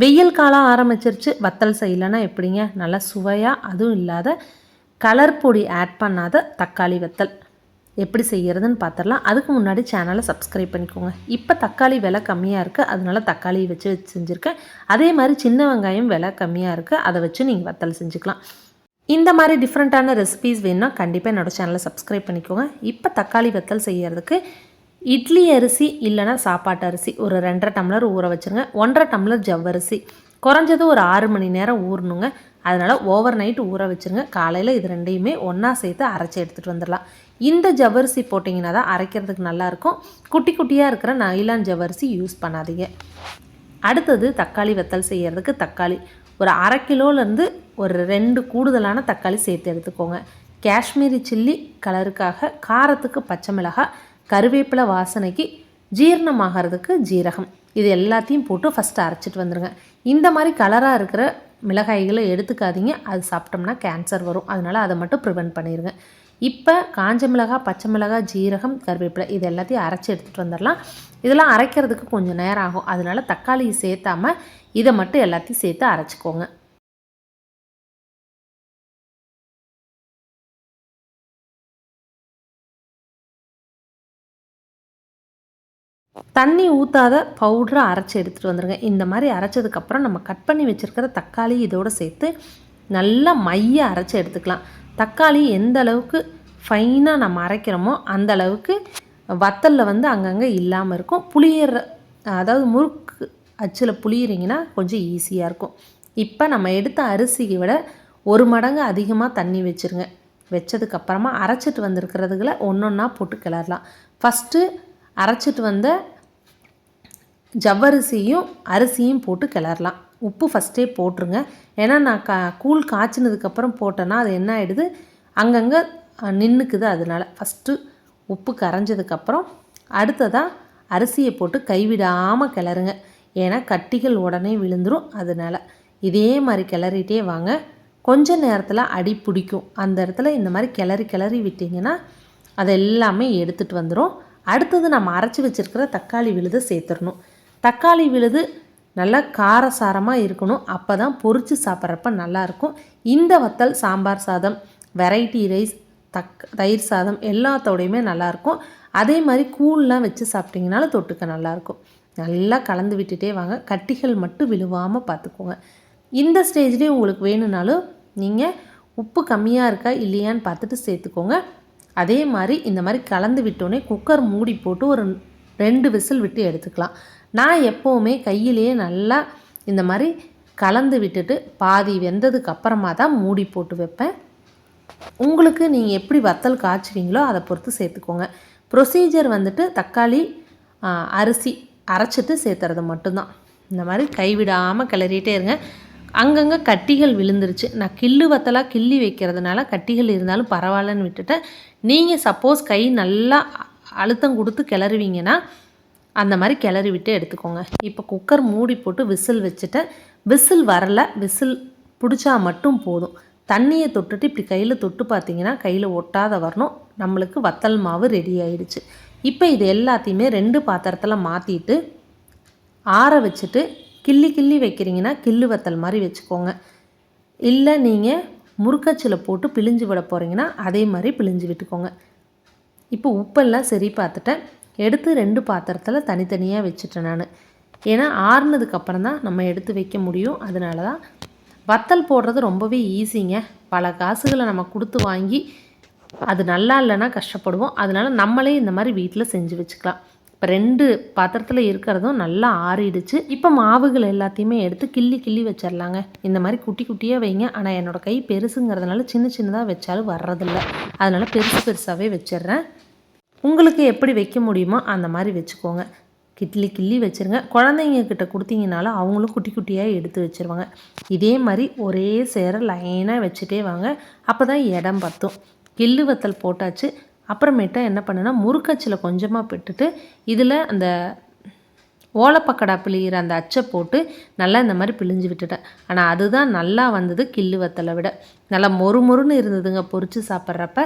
வெயில் காலம் ஆரம்பிச்சிருச்சு வத்தல் செய்யலைன்னா எப்படிங்க? நல்லா சுவையாக அதுவும் இல்லாத கலர் பொடி ஆட் பண்ணாத தக்காளி வத்தல். எப்படி செய்கிறதுன்னு பார்த்துடலாம் அதுக்கு முன்னாடி சேனலை சப்ஸ்கிரைப் பண்ணிக்கோங்க. இப்போ தக்காளி விலை கம்மியாக இருக்குது அதனால தக்காளி வச்சு வச்சு செஞ்சுருக்கேன். அதே மாதிரி சின்ன வெங்காயம் விலை கம்மியாக இருக்குது அதை வச்சு நீங்கள் வத்தல் செஞ்சுக்கலாம். இந்த மாதிரி டிஃப்ரெண்ட்டான ரெசிபீஸ் வேணும்னா கண்டிப்பாக என்னோடய சேனலை சப்ஸ்கிரைப் பண்ணிக்கோங்க. இப்போ தக்காளி வத்தல் செய்கிறதுக்கு இட்லி அரிசி இல்லைன்னா சாப்பாட்டு அரிசி. ஒரு ரெண்டரை டம்ளர் ஊற வச்சுருங்க. ஒன்றரை டம்ளர் ஜவ்வரிசி குறைஞ்சது ஒரு ஆறு மணி நேரம் ஊறணுங்க. அதனால் ஓவர் நைட் ஊற வச்சுருங்க. காலையில் இது ரெண்டையுமே ஒன்றா சேர்த்து அரைச்சி எடுத்துகிட்டு வந்துடலாம். இந்த ஜவ்வரிசி போட்டிங்கன்னா தான் அரைக்கிறதுக்கு நல்லாயிருக்கும் குட்டி குட்டியாக இருக்கிற நைலான் ஜவ்வரிசி யூஸ் பண்ணாதீங்க. அடுத்தது தக்காளி வத்தல் செய்கிறதுக்கு தக்காளி. ஒரு அரை கிலோலேருந்து ஒரு ரெண்டு கூடுதலான தக்காளி சேர்த்து எடுத்துக்கோங்க. காஷ்மீரி சில்லி கலருக்காக காரத்துக்கு பச்சை மிளகாய் கருவேப்பிலை வாசனைக்கு ஜீரணமாகறதுக்கு ஜீரகம். இது எல்லாத்தையும் போட்டு ஃபஸ்ட்டு அரைச்சிட்டு வந்துடுங்க இந்த மாதிரி கலராக இருக்கிற மிளகாய்களை எடுத்துக்காதீங்க. அது சாப்பிட்டோம்னா கேன்சர் வரும். அதனால் அதை மட்டும் ப்ரிவெண்ட் பண்ணிடுங்க இப்போ காஞ்ச மிளகாய் பச்சை மிளகாய் ஜீரகம் கருவேப்பிலை இது எல்லாத்தையும் அரைச்சி எடுத்துகிட்டு வந்துடலாம் இதெல்லாம் அரைக்கிறதுக்கு கொஞ்சம் நேரம் ஆகும். அதனால் தக்காளியை சேர்த்தாமல் இதை மட்டும் எல்லாத்தையும் சேர்த்து அரைச்சிக்கோங்க. தண்ணி ஊற்றாத பவுடரை அரைச்சி எடுத்துகிட்டு வந்துடுங்க இந்த மாதிரி அரைச்சதுக்கப்புறம் நம்ம கட் பண்ணி வச்சுருக்கிற தக்காளி இதோடு சேர்த்து நல்லா மைய அரைச்சி எடுத்துக்கலாம். தக்காளி எந்த அளவுக்கு ஃபைனாக நம்ம அரைக்கிறோமோ அந்த அளவுக்கு வத்தலில் வந்து அங்கங்கே இல்லாமல் இருக்கும். புளியிற அதாவது முறுக்கு அச்சில் புளியிறீங்கன்னா கொஞ்சம் ஈஸியாக இருக்கும். இப்போ நம்ம எடுத்த அரிசியை விட ஒரு மடங்கு அதிகமாக தண்ணி வச்சுருங்க. வச்சதுக்கப்புறமா அரைச்சிட்டு வந்திருக்கிறதுகளை ஒன்று ஒன்றா போட்டு கிளறலாம். ஃபஸ்ட்டு அரைச்சிட்டு வந்த ஜவ்வரிசியும் அரிசியும் போட்டு கிளறலாம். உப்பு ஃபஸ்ட்டே போட்டுருங்க. ஏன்னா நான் கா கூழ் காய்ச்சினதுக்கப்புறம் போட்டேன்னா அது என்ன ஆகிடுது அங்கங்கே நின்றுக்குது அதனால். ஃபஸ்ட்டு உப்பு கரைஞ்சதுக்கப்புறம் அடுத்ததாக அரிசியை போட்டு கைவிடாமல் கிளறுங்க. ஏன்னா கட்டிகள் உடனே விழுந்துடும் அதனால். இதே மாதிரி கிளறிட்டே வாங்க. கொஞ்ச நேரத்தில் அடி பிடிக்கும். அந்த இடத்துல இந்த மாதிரி கிளறி கிளறி விட்டிங்கன்னா அது எல்லாமே எடுத்துகிட்டு வந்துடும் அடுத்தது நம்ம அரைச்சி வச்சுருக்கிற தக்காளி விழுதை சேர்த்துடணும். தக்காளி விழுது நல்லா காரசாரமாக இருக்கணும். அப்போ தான் பொறிச்சு சாப்பிட்றப்ப நல்லாயிருக்கும். இந்த வத்தல் சாம்பார் சாதம் வெரைட்டி ரைஸ் தக் தயிர் சாதம் எல்லாத்தோடையுமே நல்லாயிருக்கும். அதே மாதிரி கூழ்லாம் வச்சு சாப்பிட்டிங்கனாலும் தொட்டுக்க நல்லாயிருக்கும். நல்லா கலந்து விட்டுட்டே வாங்க. கட்டிகள் மட்டும் விழுவாமல் பார்த்துக்கோங்க. இந்த ஸ்டேஜ்லேயே உங்களுக்கு வேணும்னாலும் நீங்கள் உப்பு கம்மியாக இருக்கா இல்லையான்னு பார்த்துட்டு சேர்த்துக்கோங்க. அதே மாதிரி இந்த மாதிரி கலந்து விட்டோன்னே குக்கர் மூடி போட்டு ஒரு ரெண்டு விசில் விட்டு எடுத்துக்கலாம். நான் எப்போவுமே கையிலேயே நல்லா இந்த மாதிரி கலந்து விட்டுட்டு பாதி வெந்ததுக்கு அப்புறமா தான் மூடி போட்டு வைப்பேன். உங்களுக்கு நீங்கள் எப்படி வத்தல் காய்ச்சுவீங்களோ அதை பொறுத்து சேர்த்துக்கோங்க. ப்ரொசீஜர் வந்துட்டு தக்காளி அரிசி அரைச்சிட்டு சேர்த்துறது மட்டும்தான். இந்த மாதிரி கைவிடாமல் கிளறிட்டே இருங்க. அங்கங்கே கட்டிகள் விழுந்துருச்சு. நான் கில்லு வத்தலாக கிள்ளி வைக்கிறதுனால கட்டிகள் இருந்தாலும் பரவாயில்லன்னு விட்டுட்டேன். நீங்கள் சப்போஸ் கை நல்லா அ- அழுத்தம் கொடுத்து கிளறுவீங்கன்னா அந்த மாதிரி கிளறி விட்டு எடுத்துக்கோங்க. இப்போ குக்கர் மூடி போட்டு விசில் வச்சுட்டேன் விசில் வரல விசில் பிடிச்சா மட்டும் போதும். தண்ணியை தொட்டுட்டு இப்படி கையில் தொட்டு பார்த்தீங்கன்னா கையில் ஒட்டாத வரணும். நம்மளுக்கு வத்தல் மாவு ரெடி ஆயிடுச்சு. இப்போ இது எல்லாத்தையுமே ரெண்டு பாத்திரத்தில் மாற்றிட்டு ஆற வச்சுட்டு கிள்ளி கிள்ளி வைக்கிறீங்கன்னா கிள்ளு வத்தல் மாதிரி வச்சுக்கோங்க. இல்லை நீங்கள் முறுக்கச்சில் போட்டு பிழிஞ்சு விட போகிறீங்கன்னா அதே மாதிரி பிழிஞ்சு விட்டுக்கோங்க. இப்போ உப்பெல்லாம் சரி பார்த்துட்டேன். எடுத்து ரெண்டு பாத்திரத்தில் தனித்தனியாக வச்சுட்டேன் நான். ஏன்னா ஆறுனதுக்கப்புறம் தான் நம்ம எடுத்து வைக்க முடியும். அதனால தான் வத்தல் போடுறது ரொம்பவே ஈஸிங்க. பல காசுகளை நம்ம கொடுத்து வாங்கி அது நல்லா இல்லைன்னா கஷ்டப்படுவோம். அதனால நம்மளே இந்த மாதிரி வீட்டில் செஞ்சு வச்சுக்கலாம். இப்போ ரெண்டு பாத்திரத்தில் இருக்கிறதும் நல்லா ஆறிடுச்சு. இப்போ மாவுகள் எல்லாத்தையுமே எடுத்து கிள்ளி கிள்ளி வச்சிடலாங்க இந்த மாதிரி குட்டி குட்டியாக வைங்க. ஆனால் என்னோடய கை பெருசுங்கிறதுனால சின்ன சின்னதாக வச்சாலும் வர்றதில்ல. அதனால் பெருசு பெருசாகவே வச்சிடுறேன் உங்களுக்கு எப்படி வைக்க முடியுமோ அந்த மாதிரி வச்சுக்கோங்க. கிட்லி கிள்ளி வச்சுருங்க. குழந்தைங்க கிட்ட கொடுத்தீங்கனாலும் அவங்களும் குட்டி குட்டியாக எடுத்து வச்சுருவாங்க. இதே மாதிரி ஒரே சேர லைனாக வச்சுட்டே வாங்க. அப்போ தான் இடம் பத்தும். கில்லு வத்தல் போட்டாச்சு. அப்புறமேட்டா என்ன பண்ணுன்னா முறுக்கச்சில் கொஞ்சமாக போட்டுட்டு இதில் அந்த ஓலப்பக்கடா பிழிகிற அந்த அச்சை போட்டு நல்லா இந்த மாதிரி பிழிஞ்சு விட்டுட்டேன். ஆனால் அதுதான் நல்லா வந்தது கிள்ளு வத்தலை விட. நல்லா மொறு மொறுன்னு இருந்ததுங்க பொறிச்சு சாப்பிட்றப்ப.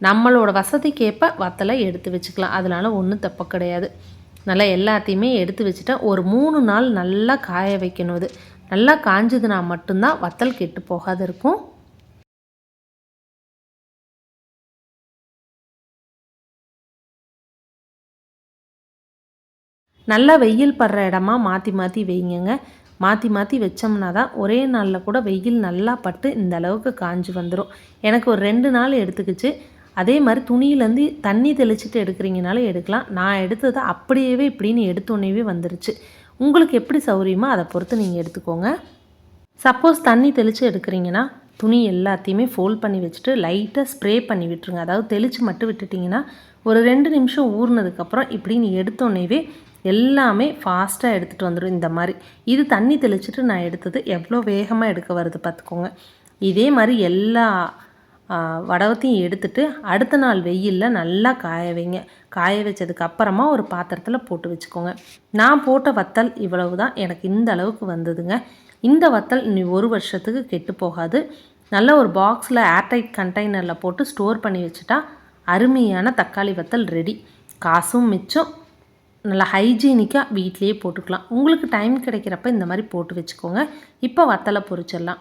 நம்மளோட வசதிக்கேற்ப வத்தலை எடுத்து வச்சுக்கலாம். அதனால ஒன்றும் தப்பு கிடையாது. நல்லா எல்லாத்தையுமே எடுத்து வச்சுட்டேன். ஒரு மூணு நாள் நல்லா காய வைக்கணும் இது நல்லா காஞ்சதுனா மட்டும்தான் வத்தல் கெட்டு போகாது இருக்கும். நல்லா வெயில் படுற இடமா மாற்றி மாற்றி வைங்கங்க. மாற்றி மாற்றி வச்சோம்னா தான் ஒரே நாளில் கூட வெயில் நல்லா பட்டு இந்த அளவுக்கு காஞ்சி வந்துடும் எனக்கு ஒரு ரெண்டு நாள் எடுத்துக்கிச்சு. அதே மாதிரி துணியிலேருந்து தண்ணி தெளிச்சிட்டு எடுக்கிறீங்கனாலும் எடுக்கலாம். நான் எடுத்தது அப்படியே இப்படின்னு எடுத்தோன்னே வந்துருச்சு. உங்களுக்கு எப்படி சௌரியமோ அதை பொறுத்து நீங்கள் எடுத்துக்கோங்க. சப்போஸ் தண்ணி தெளித்து எடுக்கிறீங்கன்னா துணி எல்லாத்தையுமே ஃபோல்ட் பண்ணி வச்சுட்டு லைட்டாக ஸ்ப்ரே பண்ணி விட்டுருங்க. அதாவது தெளித்து மட்டும் விட்டுட்டிங்கன்னா ஒரு ரெண்டு நிமிஷம் ஊறினதுக்கப்புறம் இப்படி நீ எடுத்தோன்னேவே எல்லாமே ஃபாஸ்ட்டாக எடுத்துகிட்டு வந்துடும் இந்த மாதிரி இது தண்ணி தெளிச்சிட்டு நான் எடுத்தது எவ்வளோ வேகமாக எடுக்க வருது பார்த்துக்கோங்க. இதே மாதிரி எல்லா வடவத்தையும் எடுத்துட்டு அடுத்த நாள் வெயிலில் நல்லா காய வைங்க. காய வச்சதுக்கு அப்புறமா ஒரு பாத்திரத்தில் போட்டு வச்சுக்கோங்க. நான் போட்ட வத்தல் இவ்வளவு தான் எனக்கு இந்த அளவுக்கு வந்ததுங்க. இந்த வத்தல் இனி ஒரு வருஷத்துக்கு கெட்டு போகாது. நல்ல ஒரு பாக்ஸில் ஏர்டைட் கண்டெய்னரில் போட்டு ஸ்டோர் பண்ணி வச்சுட்டா அருமையான தக்காளி வத்தல் ரெடி காசும் மிச்சம். நல்லா ஹைஜீனிக்காக வீட்லேயே போட்டுக்கலாம். உங்களுக்கு டைம் கிடைக்கிறப்ப இந்த மாதிரி போட்டு வச்சுக்கோங்க. இப்போ வத்தலை பொரிச்சிடலாம்.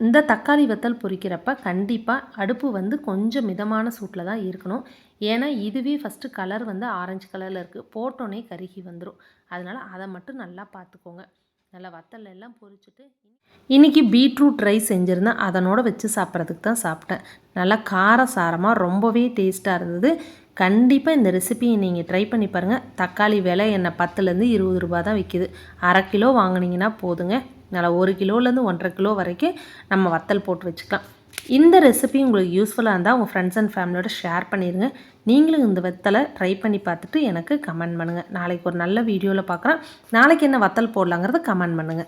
இந்த தக்காளி வத்தல் பொரிக்கிறப்ப கண்டிப்பாக அடுப்பு வந்து கொஞ்சம் மிதமான சூட்டில் தான் இருக்கணும். ஏன்னா இதுவே ஃபஸ்ட்டு கலர் வந்து ஆரஞ்சு கலரில் இருக்குது போட்டோன்னே கருகி வந்துடும் அதனால் அதை மட்டும் நல்லா பார்த்துக்கோங்க நல்லா வத்தல் எல்லாம் பொரிச்சிட்டு இன்றைக்கி பீட்ரூட் ரைஸ் செஞ்சுருந்தேன். அதனோட வச்சு சாப்பிட்றதுக்கு தான் சாப்பிட்டேன். நல்லா கார சாரமாக ரொம்பவே டேஸ்ட்டாக இருந்தது. கண்டிப்பாக இந்த ரெசிபியை நீங்கள் ட்ரை பண்ணி பாருங்கள் தக்காளி விலை என்ன பத்துலேருந்து இருபது ரூபா தான் விற்கிது அரை கிலோ வாங்கினீங்கன்னா போதுங்க. நல்லா ஒரு கிலோலேருந்து ஒன்றரை கிலோ வரைக்கும் நம்ம வத்தல் போட்டு வச்சுக்கலாம். இந்த ரெசிபி உங்களுக்கு யூஸ்ஃபுல்லாக இருந்தால் உங்கள் ஃப்ரெண்ட்ஸ் அண்ட் ஃபேமிலியோட ஷேர் பண்ணிடுங்க நீங்களும் இந்த வத்தலை ட்ரை பண்ணி பார்த்துட்டு எனக்கு கமெண்ட் பண்ணுங்கள் நாளைக்கு ஒரு நல்ல வீடியோவில் பார்க்குறேன் நாளைக்கு என்ன வத்தல் போடலாங்கிறத கமெண்ட் பண்ணுங்கள்